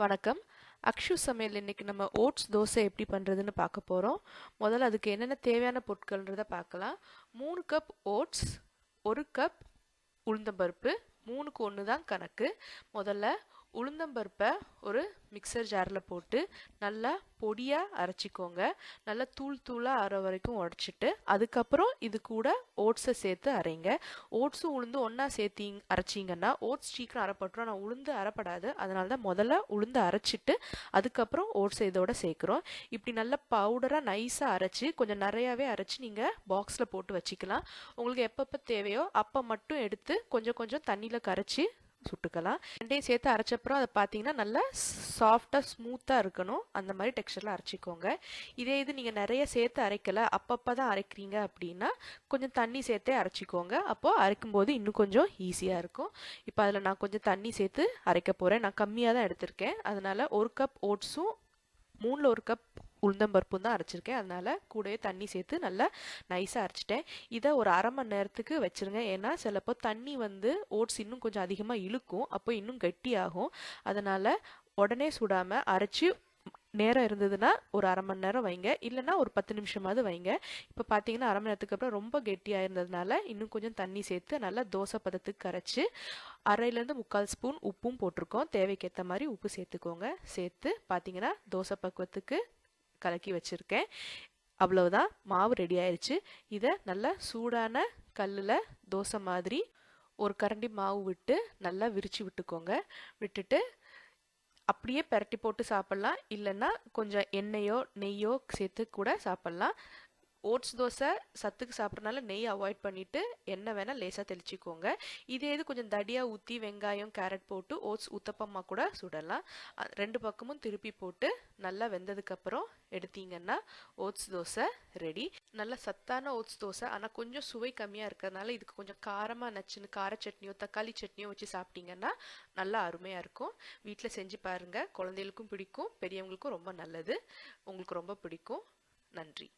வணக்கம். அக்ஷு சமையல் இன்னைக்கு நம்ம ஓட்ஸ் தோசை எப்படி பண்ணுறதுன்னு பார்க்க போகிறோம் முதல்ல அதுக்கு என்னென்ன தேவையான பொருட்கள்ன்றதை பார்க்கலாம். மூணு கப் ஓட்ஸ் ஒரு கப் உளுந்தம்பருப்பு மூணுக்கு ஒன்று தான் கணக்கு. முதல்ல உளுந்தம்பருப்பை ஒரு மிக்சர் ஜாரில் போட்டு நல்லா பொடியாக அரைச்சிக்கோங்க. நல்லா தூள் தூளாக அரை வரைக்கும் உடச்சிட்டு அதுக்கப்புறம் இது கூட ஓட்ஸை சேர்த்து அரைங்க. ஓட்ஸும் உளுந்து ஒன்றா சேர்த்தி அரைச்சிங்கன்னா ஓட்ஸ் சீக்கிரம் அரைப்பட்டுரும். ஆனால் உளுந்து அரைப்படாது. அதனால தான் முதல்ல உளுந்து அரைச்சிட்டு அதுக்கப்புறம் ஓட்ஸ் இதோட சேர்க்குறோம். இப்படி நல்லா பவுடராக நைஸாக அரைச்சி கொஞ்சம் நிறையாவே அரைச்சி நீங்கள் பாக்ஸில் போட்டு வச்சுக்கலாம். உங்களுக்கு எப்பப்போ தேவையோ அப்போ மட்டும் எடுத்து கொஞ்சம் கொஞ்சம் தண்ணியில் கரைச்சி சுட்டுக்கலாம். ரெண்டையும் சேர்த்து அரைச்சப்புறம் அதை பார்த்தீங்கன்னா நல்லா சாஃப்டாக ஸ்மூத்தாக இருக்கணும். அந்த மாதிரி டெக்ஸ்டரில் அரைச்சிக்கோங்க. இதே இது நீங்கள் நிறைய சேர்த்து அரைக்கலை அப்பப்போ தான் அரைக்கிறீங்க அப்படின்னா கொஞ்சம் தண்ணி சேர்த்தே அரைச்சிக்கோங்க. அப்போது அரைக்கும்போது இன்னும் கொஞ்சம் ஈஸியாக இருக்கும். இப்போ அதில் நான் கொஞ்சம் தண்ணி சேர்த்து அரைக்க போகிறேன் நான் கம்மியாக தான் எடுத்திருக்கேன். அதனால் ஒரு கப் ஓட்ஸும் மூணில் ஒரு கப் உளுந்தம்பருப்பும் தான் அரைச்சிருக்கேன். அதனால் கூடவே தண்ணி சேர்த்து நல்லா நைஸாக அரைச்சிட்டேன். இதை ஒரு அரை மணி நேரத்துக்கு வச்சுருங்க. ஏன்னா சிலப்போ தண்ணி வந்து ஓட்ஸ் இன்னும் கொஞ்சம் அதிகமாக இழுக்கும். அப்போ இன்னும் கெட்டியாகும். அதனால் உடனே சுடாமல் அரைச்சி நேரம் இருந்ததுன்னா ஒரு அரை மணி நேரம் வைங்க. இல்லைன்னா ஒரு பத்து நிமிஷமாவது வைங்க. இப்போ பார்த்தீங்கன்னா அரை மணி நேரத்துக்கு அப்புறம் ரொம்ப கெட்டியாக இருந்ததுனால இன்னும் கொஞ்சம் தண்ணி சேர்த்து நல்லா தோசை பதத்துக்கு கரைச்சி அரையிலேருந்து முக்கால் ஸ்பூன் உப்பும் போட்டிருக்கோம். தேவைக்கேற்ற மாதிரி உப்பு சேர்த்துக்கோங்க. சேர்த்து பார்த்தீங்கன்னா தோசை பக்குவத்துக்கு கலக்கி வச்சுருக்கேன். அவ்வளவுதான். மாவு ரெடி ஆயிடுச்சு இதை நல்லா சூடான கல்லில் தோசை மாதிரி ஒரு கரண்டி மாவு விட்டு நல்லா விரித்து விட்டுக்கோங்க. விட்டுட்டு அப்படியே பரட்டி போட்டு சாப்பிட்லாம். இல்லைன்னா கொஞ்சம் எண்ணெயோ நெய்யோ சேர்த்து கூட சாப்பிட்லாம். ஓட்ஸ் தோசை சத்துக்கு சாப்பிட்றனால நெய் அவாய்ட் பண்ணிவிட்டு எண்ணெய் வேணால் லேசாக தெளிச்சிக்கோங்க. இதே இது கொஞ்சம் தடியாக ஊற்றி வெங்காயம் கேரட் போட்டு ஓட்ஸ் ஊத்தப்பமாக கூட சுடலாம். ரெண்டு பக்கமும் திருப்பி போட்டு நல்லா வெந்ததுக்கப்புறம் எடுத்தீங்கன்னா ஓட்ஸ் தோசை ரெடி நல்ல சத்தான ஓட்ஸ் தோசை ஆனால் கொஞ்சம் சுவை கம்மியாக இருக்கிறதுனால இதுக்கு கொஞ்சம் காரமாக நச்சுன்னு கார சட்னியோ தக்காளி சட்னியோ வச்சு சாப்பிட்டீங்கன்னா நல்லா அருமையாக இருக்கும். வீட்டில் செஞ்சு பாருங்கள் குழந்தைகளுக்கும் பிடிக்கும். பெரியவங்களுக்கும் ரொம்ப நல்லது. உங்களுக்கு ரொம்ப பிடிக்கும். நன்றி.